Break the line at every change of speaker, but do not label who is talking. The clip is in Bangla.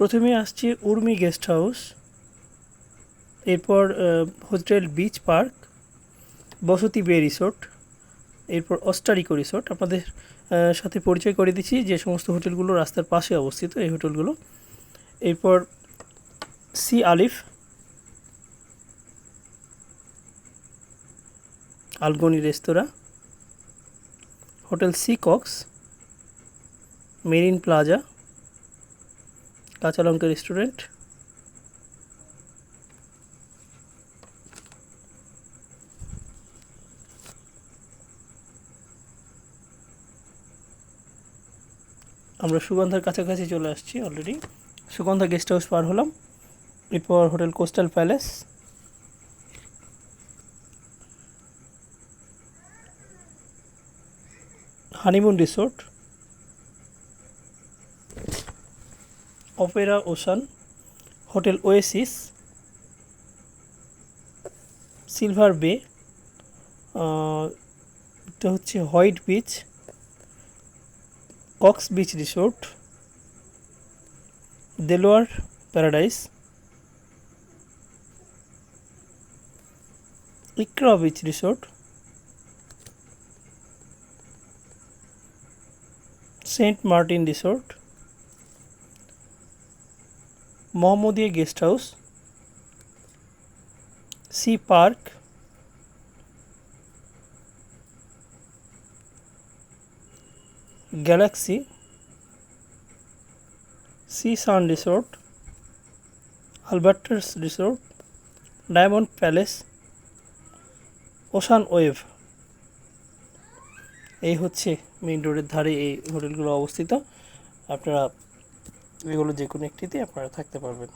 প্রথমে আসছে উর্মি গেস্ট হাউস, এরপর hotel Beach Park, Bashati Bay Resort, এরপর অস্টারিকো রিসোর্ট। আপনাদের সাথে পরিচয় করে দিচ্ছি যে সমস্ত হোটেলগুলো রাস্তার পাশে অবস্থিত এই হোটেলগুলো। এরপর, সি আলিফ, আলগনি রেস্তোরাঁ, hotel Sea Cox, Marine Plaza Kachalanka restaurant আমরা সুগন্ধার কাছাকাছি চলে আসছি অলরেডি সুগন্ধা গেস্ট হাউস পার হলাম। এরপর hotel Coastal Palace. Honeymoon Resort. Opera Ocean, hotel Oasis, Silver Bay এটা হচ্ছে White Beach, Cox Beach Resort, Delwar Paradise, Iqra Beach Resort, Saint Martin Resort Mohammadia guest house Sea Park Galaxy Sea Sun Resort Albertus Resort Diamond Palace Ocean Wave এই হচ্ছে মেইন রোডের ধারে এই হোটেলগুলো অবস্থিত। আপনারা এগুলো যে কোনো একটিতে আপনারা থাকতে পারবেন।